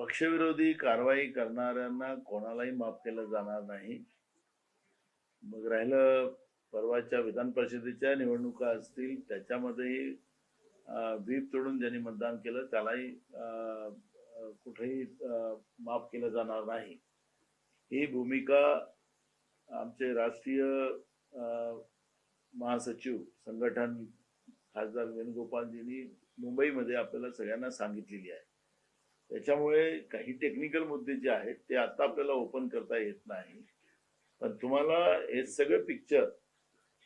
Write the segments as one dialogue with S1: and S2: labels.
S1: पक्षविरोधी कारवाई करणाऱ्यांना कोणालाही माफ केलं जाणार नाही. मग राहिलं परवाच्या विधान परिषदेच्या निवडणुका असतील त्याच्यामध्येही अं, व्हीप तोडून ज्यांनी मतदान केलं त्यालाही अं, कुठेही अं, माफ केलं जाणार नाही. ही भूमिका आमचे राष्ट्रीय अं, महासचिव संघटन खासदार वेणुगोपालजींनी मुंबईमध्ये आपल्याला सगळ्यांना सांगितलेली आहे. त्याच्यामुळे काही टेक्निकल मुद्दे जे आहेत ते आता आपल्याला ओपन करता येत नाही. पण तुम्हाला हे सगळं पिक्चर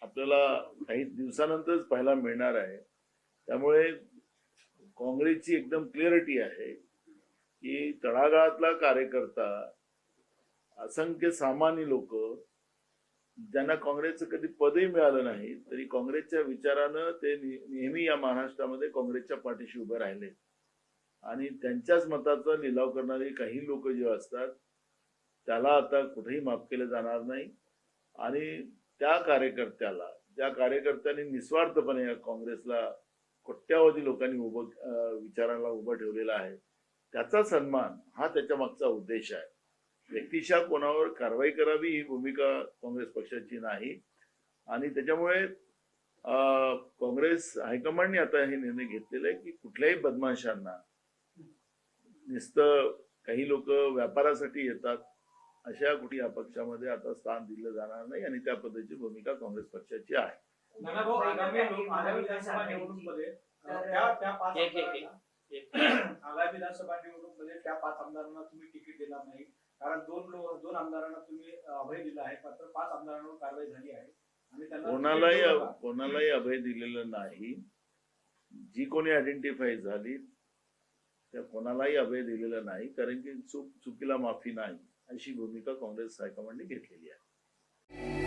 S1: आपल्याला काही दिवसानंतरच पाहायला मिळणार आहे. त्यामुळे काँग्रेसची एकदम क्लिअरिटी आहे की तळागाळातला कार्यकर्ता असंख्य सामान्य लोक ज्यांना काँग्रेसचं कधी पदही मिळालं नाही तरी काँग्रेसच्या विचारानं ते नेहमी या महाराष्ट्रामध्ये काँग्रेसच्या पाठीशी उभे राहिले. आणि त्यांच्याच मताचा लिलाव करणारे काही लोक जे असतात त्याला आता कुठेही माफ केलं जाणार नाही. आणि त्या कार्यकर्त्याला ज्या कार्यकर्त्यांनी निस्वार्थपणे या काँग्रेसला कोट्यावधी लोकांनी उभं विचाराला उभं ठेवलेला आहे त्याचा सन्मान हा त्याच्या मागचा उद्देश आहे. व्यक्तिशा कोणावर कारवाई करावी ही भूमिका काँग्रेस पक्षाची नाही. आणि त्याच्यामुळे काँग्रेस हायकमांडने आता हे निर्णय घेतलेला आहे की कुठल्याही बदमाशांना नुसतं काही लोक व्यापारासाठी येतात अशा कुठे या पक्षामध्ये आता स्थान दिलं जाणार नाही आणि त्या पद्धतीची भूमिका काँग्रेस पक्षाची आहे.
S2: नाना भाऊ आगामी विधानसभा निवडणुकीमध्ये त्या त्या पाच
S3: एक- एक-
S2: आमदारांना तुम्ही तिकीट देणार नाही. कारण दोन दोन आमदारांना तुम्ही अभय दिला आहे मात्र पाच आमदारांवर कारवाई झाली आहे. आणि त्यांना
S1: कोणालाही. कोणालाही अभय दिलेलं नाही. जी कोणी आयडेंटिफाय झाली त्या कोणालाही अभय दिलेलं नाही कारण की चूक चुकीला माफी नाही अशी भूमिका काँग्रेस हायकमांडने घेतलेली आहे.